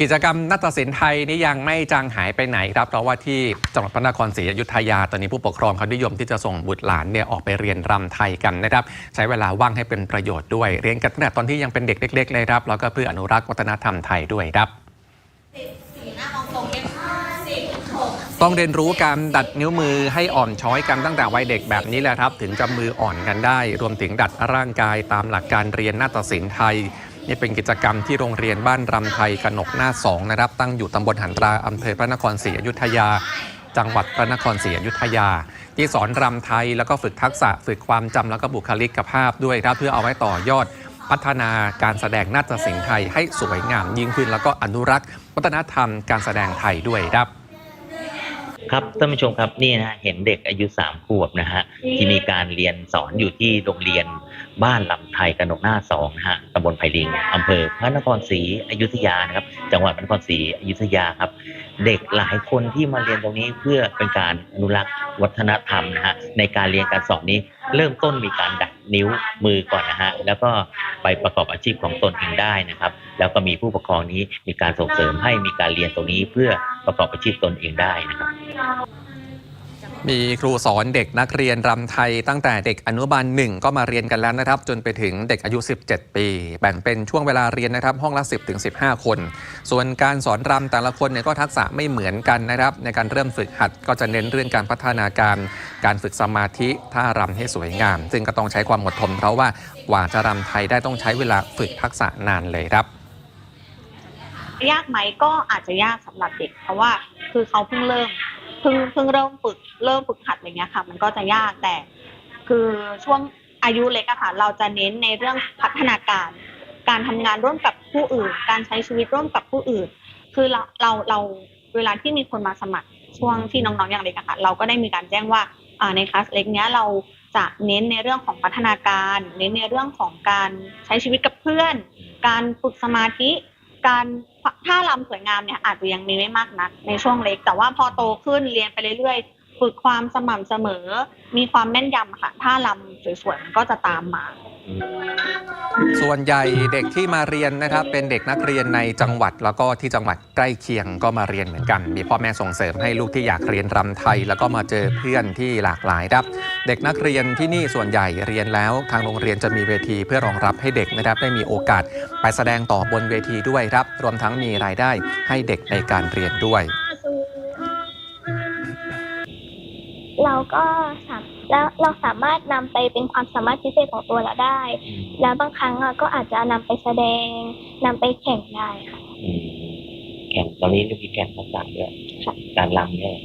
กิจกรรมนาฏศิลป์ไทยนี่ยังไม่จางหายไปไหนครับ เพราะว่าที่จังหวัดพระนครศรีอยุธยา ตอนนี้ผู้ปกครองเขานิยมที่จะส่งบุตรหลานเนี่ยออกไปเรียนรำไทยกันนะครับ ใช้เวลาว่างให้เป็นประโยชน์ด้วย เรียนกันตั้งแต่ตอนที่ยังเป็นเด็กเล็กๆเลยครับ แล้วก็เพื่ออนุรักษ์วัฒนธรรมไทยด้วยครับต้องเรียนรู้การดัดนิ้วมือให้อ่อนช้อยกันตั้งแต่วัยเด็กแบบนี้แหละครับ ถึงจะมืออ่อนกันได้ รวมถึงดัดร่างกายตามหลักการเรียนนาฏศิลป์ไทย นี่เป็นกิจกรรมที่โรงเรียนบ้านรำไทยกนกหน้าสองนะครับ ตั้งอยู่ตำบลหันตราอำเภอพระนครศรีอยุธยา จังหวัดพระนครศรีอยุธยา ที่สอนรำไทยแล้วก็ฝึกทักษะฝึกความจำแล้วก็บุคลิกภาพด้วยครับ เพื่อเอาไว้ต่อยอดพัฒนาการแสดงนาฏศิลป์ไทยให้สวยงามยิ่งขึ้น แล้วก็อนุรักษ์ วัฒนธรรมการแสดงไทยด้วยครับ ครับท่านผู้ชมครับนี่นะเห็นเด็กอายุสามขวบนะฮะที่มีการเรียนสอนอยู่ที่โรงเรียนบ้านลำไทยกนกหน้าสองนะฮะตำบลไผ่ลิงอำเภอพระนครศรีอยุธยานะครับ จังหวัดพระนครศรีอยุธยาครับ เด็กหลายคนที่มาเรียนตรงนี้เพื่อเป็นการอนุรักษ์วัฒนธรรมนะฮะในการเรียนการสอนนี้เริ่มต้นมีการดัด นิ้วมือก่อนนะฮะแล้วก็ไปประกอบอาชีพของตนเองได้นะครับ แล้วก็มีผู้ปกครองนี้มีการส่งเสริมให้มีการเรียนตรงนี้เพื่อประกอบอาชีพตนเองได้นะครับ มีครูสอนเด็กนักเรียนรำไทยตั้งแต่เด็กอนุบาลหนึ่งก็มาเรียนกันแล้วนะครับ จนไปถึงเด็กอายุ 17 ปี แบ่งเป็นช่วงเวลาเรียนนะครับ ห้องละ 10ถึง15 คน ส่วนการสอนรำแต่ละคนเนี่ยก็ทักษะไม่เหมือนกันนะครับ ในการเริ่มฝึกหัดก็จะเน้นเรื่องการพัฒนาการ การฝึกสมาธิท่ารำให้สวยงาม ซึ่งก็ต้องใช้ความอดทนเพราะว่ากว่าจะรำไทยได้ต้องใช้เวลาฝึกทักษะนานเลยครับยากไหมก็อาจจะยากสำหรับเด็ก เพราะว่าคือเขาเพิ่งเริ่ม เพิ่งเพิ่งเริ่มฝึกเริ่มฝึกหัดอะไรเงี้ยค่ะ มันก็จะยากแต่คือช่วงอายุเล็กอะค่ะ เราจะเน้นในเรื่องพัฒนาการ การทำงานร่วมกับผู้อื่น การใช้ชีวิตร่วมกับผู้อื่น คือเราเราเราเวลาที่มีคนมาสมัครช่วงที่น้องๆอย่างเล็กอะค่ะ เราก็ได้มีการแจ้งว่าอ่าในคลาสเล็กเนี้ยเราจะเน้นในเรื่องของพัฒนาการ เน้นในเรื่องของการใช้ชีวิตกับเพื่อน การฝึกสมาธิ การ ท่ารำสวยงามเนี่ยอาจจะยังมีไม่มากนักในช่วงเล็ก แต่ว่าพอโตขึ้นเรียนไปเรื่อยๆ ฝึกความสม่ำเสมอ มีความแม่นยำค่ะท่ารำสวยๆมันก็จะตามมา ส่วนใหญ่เด็กที่มาเรียนนะครับเป็นเด็กนักเรียนในจังหวัด แล้วก็ที่จังหวัดใกล้เคียงก็มาเรียนเหมือนกัน มีพ่อแม่ส่งเสริมให้ลูกที่อยากเรียนรำไทย แล้วก็มาเจอเพื่อนที่หลากหลายครับ เด็กนักเรียนที่นี่ส่วนใหญ่เรียนแล้ว ทางโรงเรียนจะมีเวทีเพื่อรองรับให้เด็กนะครับได้มีโอกาสไปแสดงต่อบนเวทีด้วยครับ รวมทั้งมีรายได้ให้เด็กในการเรียนด้วย เราก็สาม แล้วเราสามารถนำไปเป็นความสามารถพิเศษของตัวเราได้ แล้วบางครั้งอะก็อาจจะนำไปแสดงนำไปแข่งได้ค่ะอืมแข่งตอนนี้มีแข่งทักษะด้วยค่ะการรำเนี่ย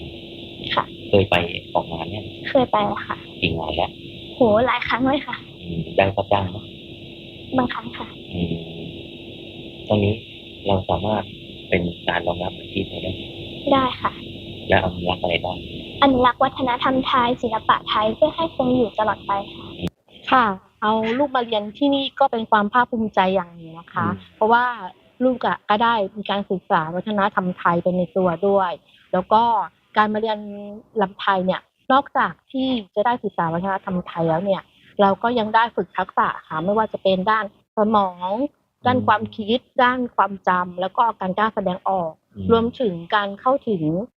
ค่ะ เคยไปออกงานเนี่ย เคยไปแล้วค่ะกี่งานแล้วโหหลายครั้งเลยค่ะอืมได้รับจ้างไหมบางครั้งค่ะอืมตอนนี้เราสามารถเป็นการรองรับอาชีพเราได้ไหมได้ค่ะ และอนุรักษ์อะไรได้ อนุรักษ์วัฒนธรรมไทย ศิลปะไทยเพื่อให้คงอยู่ตลอดไปค่ะค่ะ เอาลูกมาเรียนที่นี่ก็เป็นความภาคภูมิใจอย่างหนึ่งนะคะอืมเพราะว่าลูกอะก็ได้มีการศึกษาวัฒนธรรมไทยเป็นในตัวด้วย แล้วก็การมาเรียนลำไทยเนี่ยนอกจากที่จะได้ศึกษาวัฒนธรรมไทยแล้วเนี่ย เราก็ยังได้ฝึกทักษะค่ะไม่ว่าจะเป็นด้านสมอง ด้านความคิด ด้านความจำแล้วก็การกล้าแสดงออกอืมรวมถึงการเข้าถึงอ่า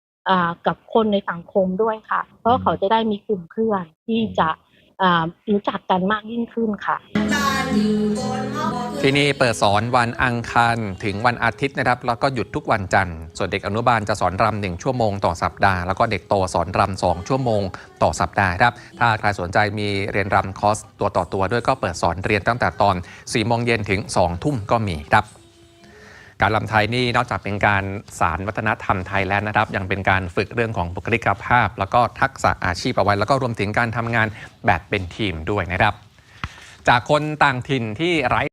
กับคนในสังคมด้วยค่ะ เพราะว่าเขาจะได้มีกลุ่มเพื่อนที่จะอ่ารู้จักกันมากยิ่งขึ้นค่ะ ที่นี่เปิดสอนวันอังคารถึงวันอาทิตย์นะครับ แล้วก็หยุดทุกวันจันทร์ ส่วนเด็กอนุบาลจะสอนรำหนึ่งชั่วโมงต่อสัปดาห์ แล้วก็เด็กโตสอนรำสองชั่วโมงต่อสัปดาห์ครับ ถ้าใครสนใจมีเรียนรำคอร์สตัวต่อตัวด้วยก็เปิดสอนเรียนตั้งแต่ตอน4โมงเย็นถึง2ทุ่มก็มีครับ การลำไทยนี่นอกจากเป็นการสารวัฒนธรรมไทยแล้วนะครับ ยังเป็นการฝึกเรื่องของบุคลิกภาพ แล้วก็ทักษะอาชีพเอาไว้ แล้วก็รวมถึงการทำงานแบบเป็นทีมด้วยนะครับ จากคนต่างถิ่นที่ไร้